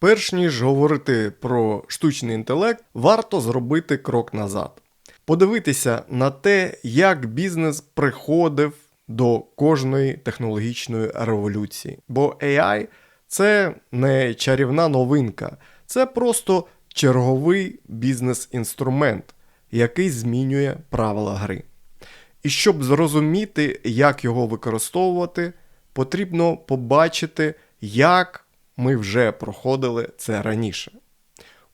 Перш ніж говорити про штучний інтелект, варто зробити крок назад. Подивитися на те, як бізнес приходив до кожної технологічної революції. Бо AI це не чарівна новинка, це просто черговий бізнес-інструмент, який змінює правила гри. І щоб зрозуміти, як його використовувати, потрібно побачити, як ми вже проходили це раніше.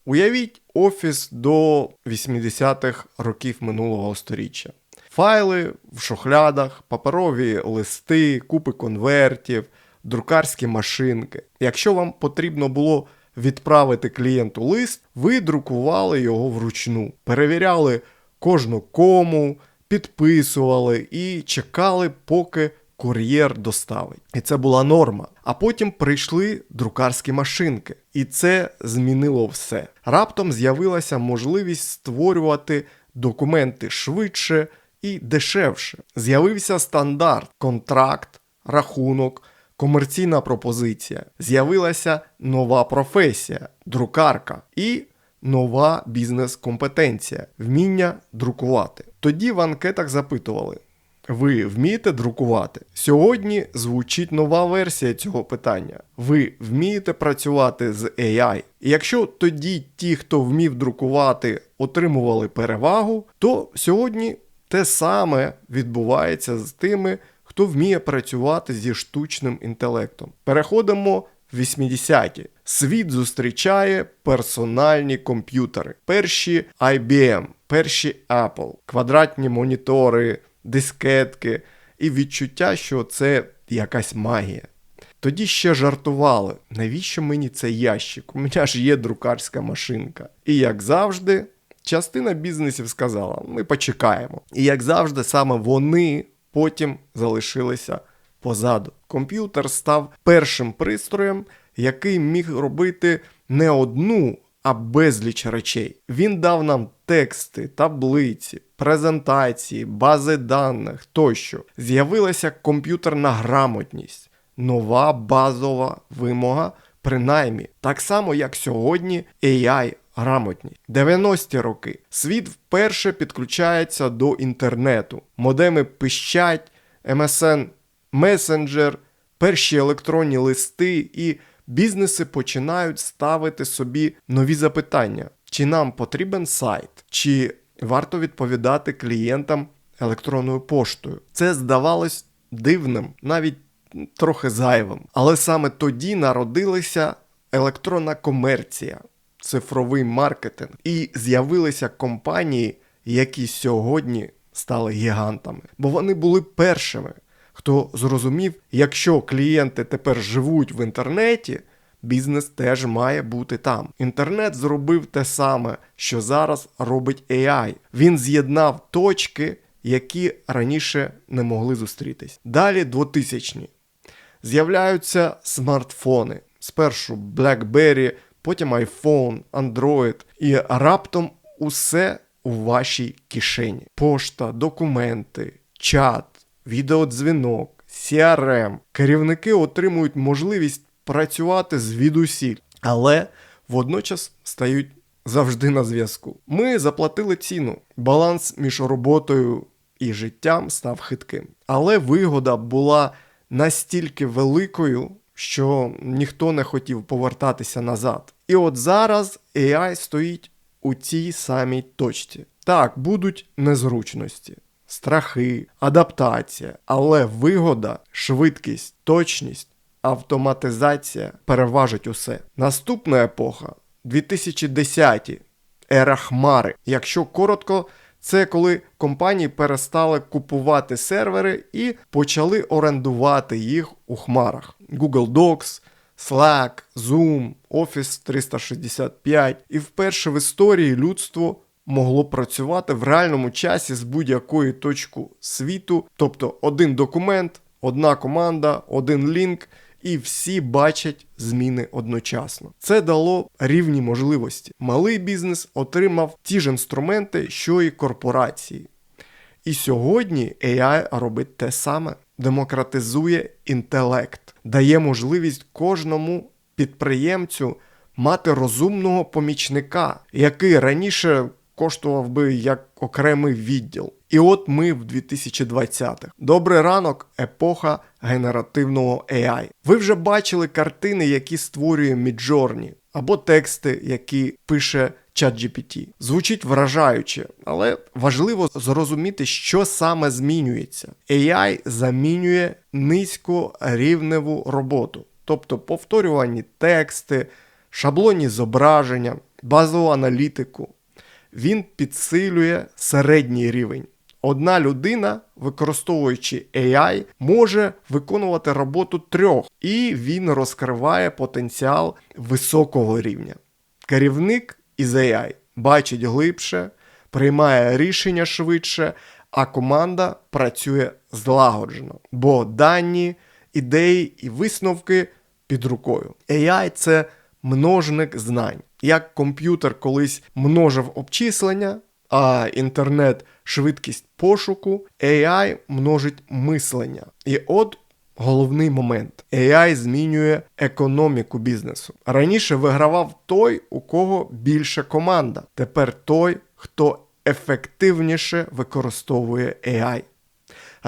Уявіть офіс до 80-х років минулого століття. Файли в шухлядах, паперові листи, купи конвертів, друкарські машинки. Якщо вам потрібно було відправити клієнту лист, ви друкували його вручну, перевіряли кожну кому, підписували і чекали, поки кур'єр доставить. І це була норма. А потім прийшли друкарські машинки, і це змінило все. Раптом з'явилася можливість створювати документи швидше і дешевше. З'явився стандарт, контракт, рахунок. Комерційна пропозиція, з'явилася нова професія, друкарка і нова бізнес-компетенція вміння друкувати. Тоді в анкетах запитували: ви вмієте друкувати? Сьогодні звучить нова версія цього питання. Ви вмієте працювати з AI? І якщо тоді ті, хто вмів друкувати, отримували перевагу, то сьогодні те саме відбувається з тими, хто вміє працювати зі штучним інтелектом. Переходимо в 80-ті. Світ зустрічає персональні комп'ютери. Перші IBM, перші Apple, квадратні монітори, дискетки і відчуття, що це якась магія. Тоді ще жартували, навіщо мені цей ящик? У мене ж є друкарська машинка. І як завжди, частина бізнесів сказала: ми почекаємо. І як завжди, саме вони потім залишилися позаду. Комп'ютер став першим пристроєм, який міг робити не одну, а безліч речей. Він дав нам тексти, таблиці, презентації, бази даних тощо. З'явилася комп'ютерна грамотність, нова базова вимога, принаймні, так само, як сьогодні AI. Грамотність. 90-ті роки світ вперше підключається до інтернету. Модеми пищать, MSN месенджер, перші електронні листи, і бізнеси починають ставити собі нові запитання: чи нам потрібен сайт, чи варто відповідати клієнтам електронною поштою. Це здавалось дивним, навіть трохи зайвим. Але саме тоді народилася електронна комерція, цифровий маркетинг, і з'явилися компанії, які сьогодні стали гігантами, бо вони були першими хто зрозумів, якщо клієнти тепер живуть в інтернеті, бізнес теж має бути там. Інтернет зробив те саме, що зараз робить AI. Він з'єднав точки, які раніше не могли зустрітись. Далі 2000-ні. З'являються смартфони. Спершу BlackBerry, потім iPhone, Android. І раптом усе у вашій кишені. Пошта, документи, чат, відеодзвінок, CRM. Керівники отримують можливість працювати звідусіль, але водночас стають завжди на зв'язку. Ми заплатили ціну. Баланс між роботою і життям став хитким. Але вигода була настільки великою, що ніхто не хотів повертатися назад. І от зараз AI стоїть у цій самій точці. Так, будуть незручності страхи, адаптація, але вигода, швидкість, точність, автоматизація переважить усе. Наступна епоха 2010-ті, ера Хмари. Якщо коротко, це коли компанії перестали купувати сервери і почали орендувати їх у хмарах. Google Docs, Slack, Zoom, Office 365. І вперше в історії людство могло працювати в реальному часі з будь-якої точки світу, тобто один документ, одна команда, один лінк. І всі бачать зміни одночасно. Це дало рівні можливості. Малий бізнес отримав ті ж інструменти, що і корпорації. І сьогодні AI робить те саме: демократизує інтелект, дає можливість кожному підприємцю мати розумного помічника, який раніше коштував би як окремий відділ. І от ми в 2020-х. Добрий ранок, епоха генеративного AI. Ви вже бачили картини, які створює Midjourney, або тексти, які пише ChatGPT. Звучить вражаюче, але важливо зрозуміти, що саме змінюється. AI замінює низькорівневу роботу, тобто повторювані тексти, шаблонні зображення, базову аналітику. Він підсилює середній рівень. Одна людина, використовуючи AI, може виконувати роботу трьох, і він розкриває потенціал високого рівня. Керівник із AI бачить глибше, приймає рішення швидше, а команда працює злагоджено, бо дані, ідеї і висновки під рукою. AI це множник знань. Як комп'ютер колись множив обчислення, а інтернет швидкість пошуку, AI множить мислення. І от головний момент: AI змінює економіку бізнесу. Раніше вигравав той, у кого більше команда. Тепер той, хто ефективніше використовує AI.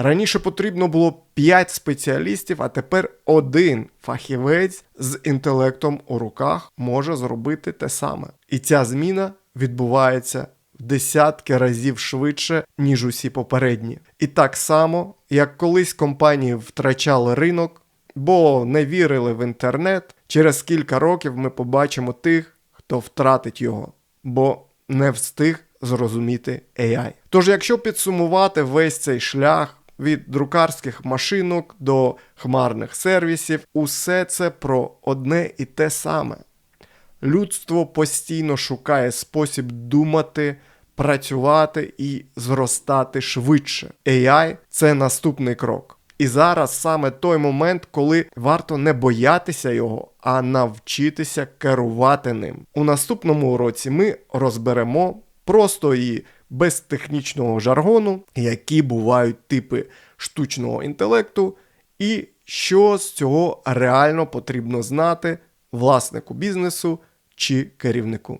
Раніше потрібно було 5 спеціалістів, а тепер один фахівець з інтелектом у руках може зробити те саме. І ця зміна відбувається в десятки разів швидше, ніж усі попередні. І так само, як колись компанії втрачали ринок, бо не вірили в інтернет, через кілька років ми побачимо тих, хто втратить його, бо не встиг зрозуміти AI. Тож, якщо підсумувати весь цей шлях, від друкарських машинок до хмарних сервісів, усе це про одне і те саме. Людство постійно шукає спосіб думати, працювати і зростати швидше. AI – це наступний крок. І зараз саме той момент, коли варто не боятися його, а навчитися керувати ним. У наступному уроці ми розберемо просто і без технічного жаргону, які бувають типи штучного інтелекту, і що з цього реально потрібно знати власнику бізнесу чи керівнику.